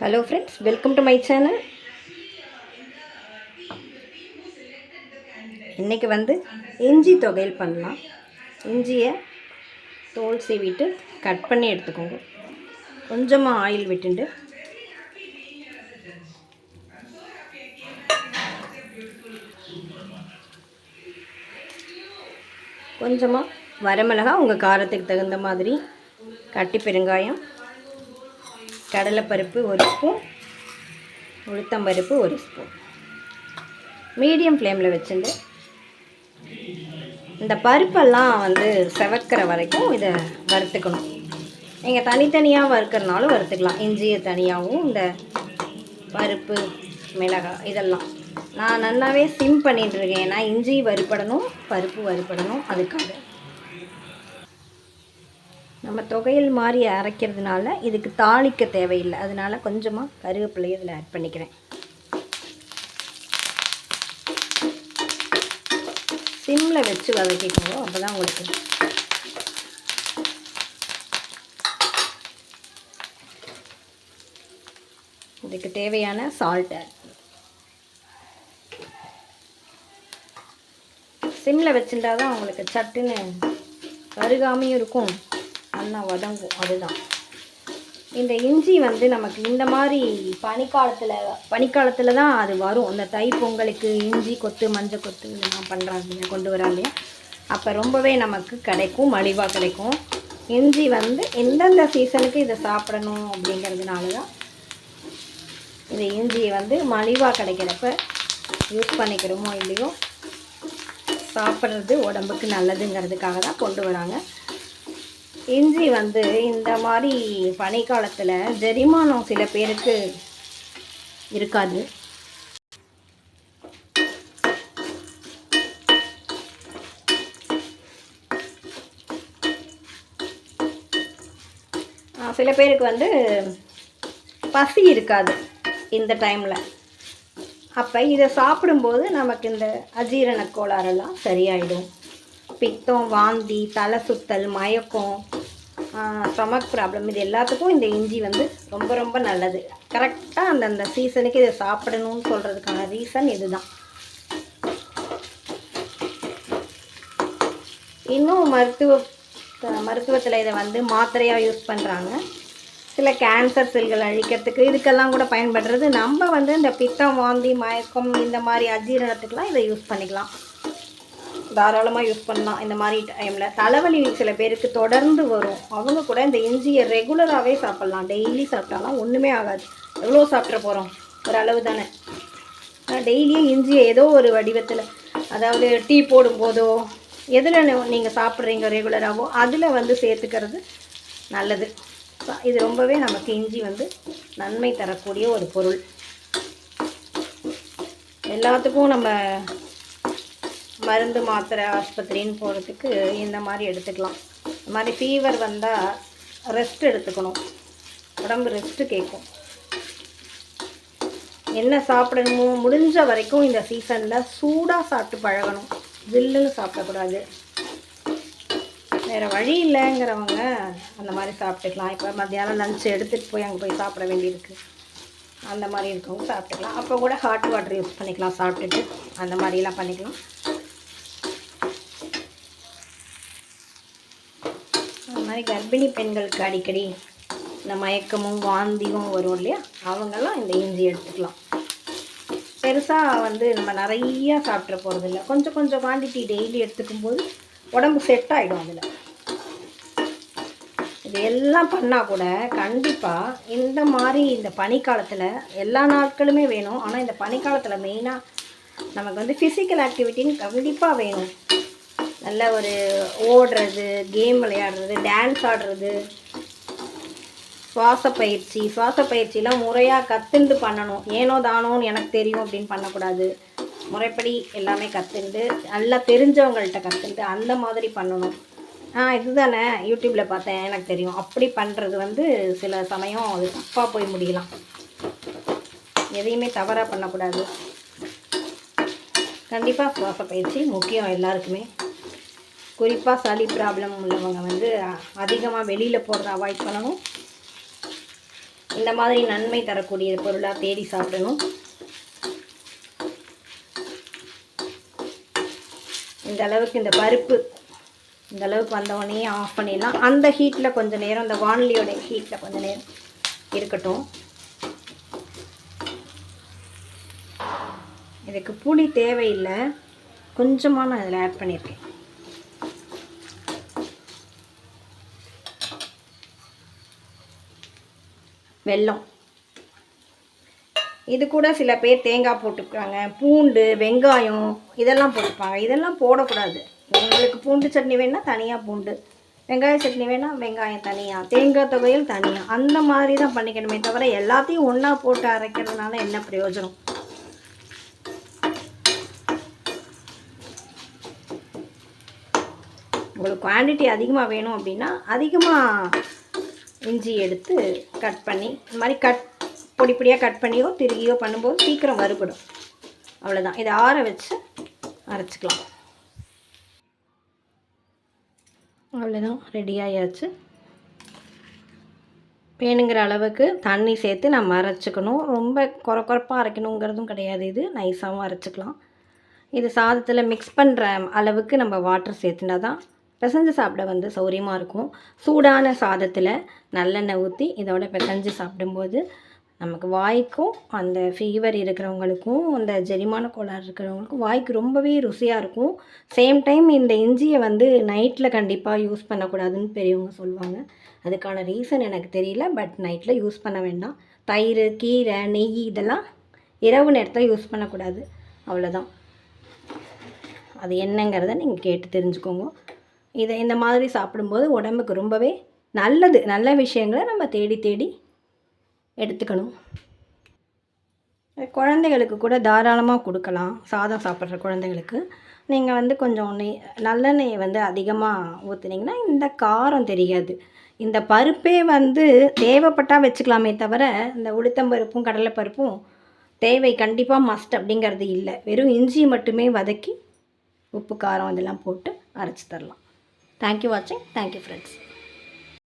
Hello friends welcome to my channel இன்றைக்கி வந்து இஞ்சி தொகையில் பண்ணலாம். இஞ்சியை தோல் சீவிட்டு கட் பண்ணி எடுத்துக்கோங்க. கொஞ்சமாக ஆயில் விட்டுண்டு. கொஞ்சமாக வரமிளகா உங்கள் காரத்துக்கு தகுந்த மாதிரி. கட்டி பெருங்காயம். கடலைப்பருப்பு ஒரு ஸ்பூன் உளுத்தம்பருப்பு ஒரு ஸ்பூன். மீடியம் ஃப்ளேமில் வச்சுட்டு இந்த பருப்பெல்லாம் வந்து செவக்கிற வரைக்கும் இதை வறுத்துக்கணும். நீங்கள் தனித்தனியாக வறுக்கிறனாலும் வறுத்துக்கலாம். இஞ்சியை தனியாகவும் இந்த பருப்பு மிளகாய் இதெல்லாம். நான் நல்லாவே சிம் பண்ணிட்டுருக்கேன் ஏன்னா இஞ்சி வறுபடணும் பருப்பு வறுபடணும் அதுக்காக. நம்ம தொகையில் மாதிரி அரைக்கிறதுனால இதுக்கு தாளிக்க தேவையில்லை. அதனால் கொஞ்சமாக கருவேப்பிலையை இதில் ஆட் பண்ணிக்கிறேன். சிம்மில் வச்சு வதக்கிக்கோங்க. அப்போ தான் உங்களுக்கு இதுக்கு தேவையான சால்ட் சிம்மில் வச்சுட்டா தான் உங்களுக்கு சட்டுன்னு கருகாமையும் இருக்கும். நல்லா வதங்கும். அதுதான். இந்த இஞ்சி வந்து நமக்கு இந்த மாதிரி பனிக்காலத்தில் பனிக்காலத்தில் தான் அது வரும். இந்த தை பொங்கலுக்கு இஞ்சி கொத்து மஞ்சள் கொத்து இதெல்லாம் பண்ணுறாங்க கொண்டு வராங்க. அப்போ ரொம்பவே நமக்கு கிடைக்கும் மலிவாக கிடைக்கும். இஞ்சி வந்து எந்தெந்த சீசனுக்கு இதை சாப்பிடணும் அப்படிங்கிறதுனால தான் இந்த இஞ்சியை வந்து மலிவாக கிடைக்கிறப்ப யூஸ் பண்ணிக்கிறோமோ இல்லையோ சாப்பிட்றது உடம்புக்கு நல்லதுங்கிறதுக்காக தான் கொண்டு வராங்க. இஞ்சி வந்து இந்த மாதிரி பனிக்காலத்தில் ஜெரிமானம் சில பேருக்கு இருக்காது. சில பேருக்கு வந்து பசி இருக்காது இந்த டைமில் அப்போ இதை சாப்பிடும்போது நமக்கு இந்த அஜீரண கோளாறெல்லாம் சரியாயிடும். பித்தம் வாந்தி தலை சுத்தல் மயக்கம் ஸ்டொமக் ப்ராப்ளம் இது எல்லாத்துக்கும் இந்த இஞ்சி வந்து ரொம்ப ரொம்ப நல்லது. கரெக்டாக அந்தந்த சீசனுக்கு இதை சாப்பிடணும்னு சொல்கிறதுக்கான ரீசன் இதுதான். இன்னும் மருத்துவ மருத்துவத்தில் இதை வந்து மாத்திரையாக யூஸ் பண்ணுறாங்க சில கேன்சர் செல்கள் அழிக்கிறதுக்கு இதுக்கெல்லாம் கூட பயன்படுறது நம்ம வந்து இந்த பித்தம் வாந்தி மயக்கம் இந்த மாதிரி அஜீரணத்துக்கெலாம் இதை யூஸ் பண்ணிக்கலாம். தாராளமாக யூஸ் பண்ணலாம். இந்த மாதிரி டைமில் தலைவலி சில பேருக்கு தொடர்ந்து வரும். அவங்க கூட இந்த இஞ்சியை ரெகுலராகவே சாப்பிட்லாம். டெய்லி சாப்பிட்டாலாம் ஒன்றுமே ஆகாது. எவ்வளோ சாப்பிட்ற போகிறோம் ஒரு அளவு தானே. டெய்லியும் இஞ்சியை ஏதோ ஒரு வடிவத்தில் அதாவது டீ போடும்போதோ எதில் நீங்கள் சாப்பிட்றீங்க ரெகுலராகவோ அதில் வந்து சேர்த்துக்கிறது நல்லது. இது ரொம்பவே நமக்கு இஞ்சி வந்து நன்மை தரக்கூடிய ஒரு பொருள். எல்லாத்துக்கும் நம்ம மருந்து மாத்திரை ஆஸ்பத்திரின்னு போகிறதுக்கு இந்த மாதிரி எடுத்துக்கலாம். இந்த மாதிரி ஃபீவர் வந்தால் ரெஸ்ட் எடுத்துக்கணும். உடம்பு ரெஸ்ட்டு கேட்கும் என்ன சாப்பிடணுமோ முடிஞ்ச வரைக்கும் இந்த சீசனில் சூடாக சாப்பிட்டு பழகணும். வில்லுன்னு சாப்பிடக்கூடாது. வேறு வழி இல்லைங்கிறவங்க அந்த மாதிரி சாப்பிட்டுக்கலாம். இப்போ மத்தியானம் லஞ்ச் எடுத்துகிட்டு போய் அங்கே போய் சாப்பிட வேண்டியிருக்கு. அந்த மாதிரி இருக்கவங்க சாப்பிட்டுக்கலாம். அப்போ கூட ஹாட் வாட்டர் யூஸ் பண்ணிக்கலாம். சாப்பிட்டுட்டு அந்த மாதிரிலாம் பண்ணிக்கலாம். மாதிரி கர்ப்பிணி பெண்களுக்கு அடிக்கடி இந்த மயக்கமும் வாந்தியும் வரும் இல்லையா? அவங்கெல்லாம் இந்த இஞ்சி எடுத்துக்கலாம். பெருசாக வந்து நம்ம நிறையா சாப்பிட்ற போகிறதில்ல கொஞ்சம் கொஞ்சம் குவான்டிட்டி டெய்லி எடுத்துக்கும் போது உடம்பு செட் ஆகிடும் அதில். இது எல்லாம் பண்ணால் கூட கண்டிப்பாக இந்த மாதிரி இந்த பனிக்காலத்தில் எல்லா நாட்களுமே வேணும். ஆனால் இந்த பனிக்காலத்தில் மெயினாக நமக்கு வந்து ஃபிசிக்கல் ஆக்டிவிட்டின்னு கண்டிப்பாக வேணும். நல்ல ஒரு ஓடுறது கேம் விளையாடுறது டான்ஸ் ஆடுறது. சுவாச பயிற்சி சுவாச பயிற்சியெலாம் முறையாக கற்றுண்டு பண்ணணும். ஏனோ தானோன்னு எனக்கு தெரியும் அப்படின்னு பண்ணக்கூடாது. முறைப்படி எல்லாமே கற்றுண்டு நல்லா தெரிஞ்சவங்கள்ட்ட கற்றுண்டு அந்த மாதிரி பண்ணணும். ஆ இதுதானே யூடியூப்பில் பார்த்தேன் எனக்கு தெரியும். அப்படி பண்ணுறது வந்து சில சமயம் அது தப்பாக போய் முடியலாம். எதையுமே தவறாக பண்ணக்கூடாது. கண்டிப்பாக சுவாச பயிற்சி முக்கியம் எல்லாருக்குமே. குறிப்பாக சளி ப்ராப்ளம் உள்ளவங்க வந்து அதிகமாக வெளியில் போடுறத அவாய்ட் பண்ணணும். இந்த மாதிரி நன்மை தரக்கூடிய பொருளாக தேடி சாப்பிடணும். இந்த அளவுக்கு இந்த பருப்பு இந்த அளவுக்கு வந்தவொடனே ஆஃப் பண்ணிடலாம். அந்த ஹீட்டில் கொஞ்சம் நேரம் இந்த வானொலியோட ஹீட்டில் கொஞ்சம் நேரம் இருக்கட்டும். இதுக்கு புளி தேவையில்லை. கொஞ்சமாக நான் இதில் ஆட் பண்ணியிருக்கேன் வெல்லம். இது கூட சில பேர் தேங்காய் போட்டுக்கிறாங்க பூண்டு வெங்காயம் இதெல்லாம் போட்டுப்பாங்க. இதெல்லாம் போடக்கூடாது. உங்களுக்கு பூண்டு சட்னி வேணால் தனியாக பூண்டு வெங்காய சட்னி வேணால் வெங்காயம் தனியாக தேங்காய் துவையல் தனியாக அந்த மாதிரி தான் பண்ணிக்கணுமே தவிர எல்லாத்தையும் ஒன்றா போட்டு அரைக்கிறதுனால என்ன பிரயோஜனம்? உங்களுக்கு குவான்டிட்டி அதிகமாக வேணும் அப்படின்னா அதிகமாக இஞ்சி எடுத்து கட் பண்ணி இந்த மாதிரி கட் பொடி பொடியாக கட் பண்ணியோ திருகியோ பண்ணும்போது சீக்கிரம் வறுபடும். அவ்வளோதான் இதை ஆற வச்சு அரைச்சிக்கலாம். அவ்வளோதான் ரெடி ஆயாச்சு. வேணுங்கிற அளவுக்கு தண்ணி சேர்த்து நம்ம அரைச்சிக்கணும். ரொம்ப குறை குறைப்பாக அரைக்கணுங்கிறதும் கிடையாது. இது நைஸாகவும் அரைச்சிக்கலாம். இது சாதத்தில் மிக்ஸ் பண்ணுற அளவுக்கு நம்ம வாட்டர் சேர்த்துனா தான் பிசைஞ்சு சாப்பிட வந்து சௌரியமாக இருக்கும். சூடான சாதத்தில் நல்லெண்ணெய் ஊற்றி இதோட பிசைஞ்சு சாப்பிடும்போது நமக்கு வாய்க்கும் அந்த ஃபீவர் இருக்கிறவங்களுக்கும் அந்த ஜெரிமான கோளாறு இருக்கிறவங்களுக்கும் வாய்க்கு ரொம்பவே ருசியாக இருக்கும். சேம் டைம் இந்த இஞ்சியை வந்து நைட்டில் கண்டிப்பாக யூஸ் பண்ணக்கூடாதுன்னு பெரியவங்க சொல்லுவாங்க. அதுக்கான ரீசன் எனக்கு தெரியல பட் நைட்டில் யூஸ் பண்ண வேண்டாம். தயிர் கீரை நெய் இதெல்லாம் இரவு நேரத்தில் யூஸ் பண்ணக்கூடாது. அவ்வளோதான் அது என்னங்கிறத நீங்கள் கேட்டு தெரிஞ்சுக்கோங்க. இதை இந்த மாதிரி சாப்பிடும்போது உடம்புக்கு ரொம்பவே நல்லது நல்ல விஷயங்களை நம்ம தேடி தேடி எடுத்துக்கணும். குழந்தைகளுக்கு கூட தாராளமாக கொடுக்கலாம் சாதம் சாப்பிட்ற குழந்தைகளுக்கு. நீங்கள் வந்து கொஞ்சம் நெய் நல்லெண்ணெயை வந்து அதிகமாக ஊற்றுனீங்கன்னா இந்த காரம் தெரியாது. இந்த பருப்பே வந்து தேவைப்பட்டால் வச்சுக்கலாமே தவிர இந்த உளுத்தம்பருப்பும் கடலைப்பருப்பும் தேவை கண்டிப்பாக மஸ்ட் அப்படிங்கிறது இல்லை. வெறும் இஞ்சி மட்டுமே வதக்கி உப்பு காரம் இதெல்லாம் போட்டு அரைச்சி தரலாம். தேங்க்யூ வாட்சிங் தேங்க்யூ ஃப்ரெண்ட்ஸ்